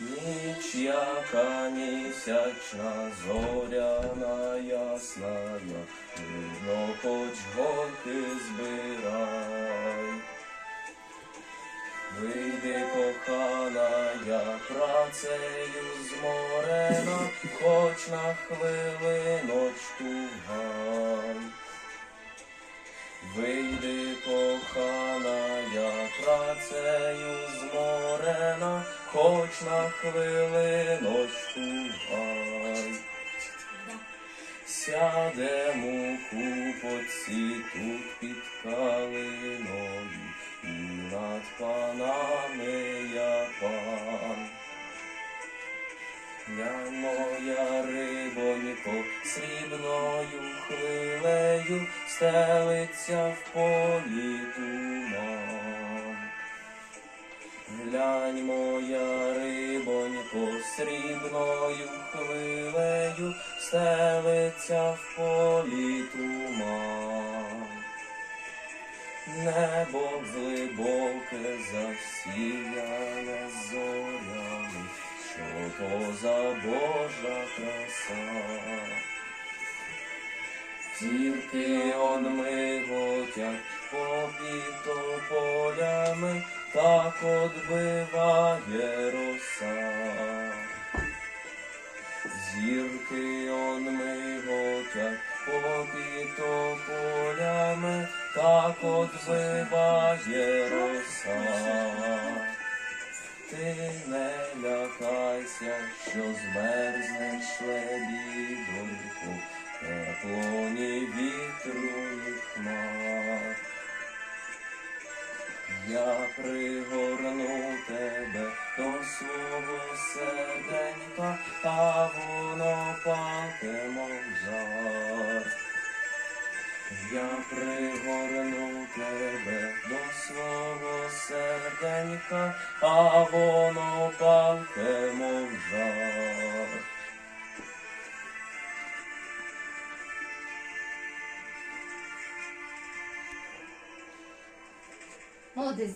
Ніч яка місячна, зоряна ясна, видно, хоч горки збирай. Вийди, кохана, я працею зморена, хоч на хвилиночку гай. Працею зморена, хоч на хвилиночку гай. Сядемо купоці тут під калиною, і над панами я пан. Я моя рибонько, срібною хвилею стелиться в полі. Глянь, моя рибонько, срібною хвилею стелиться в полі туман. Небо глибоке засіяне зорями, що поза Божа краса. Тільки он миготять попіто полями, так одбиває роса. Зірки он миготять попіто полями, так одбиває роса. Ти не лякайся, що змерзнеш лебідоньку, Я пригорну тебе до свого серденька, а воно палке, мов жар. Я пригорну тебе до свого серденька, а воно палке, мов жар. Молодець.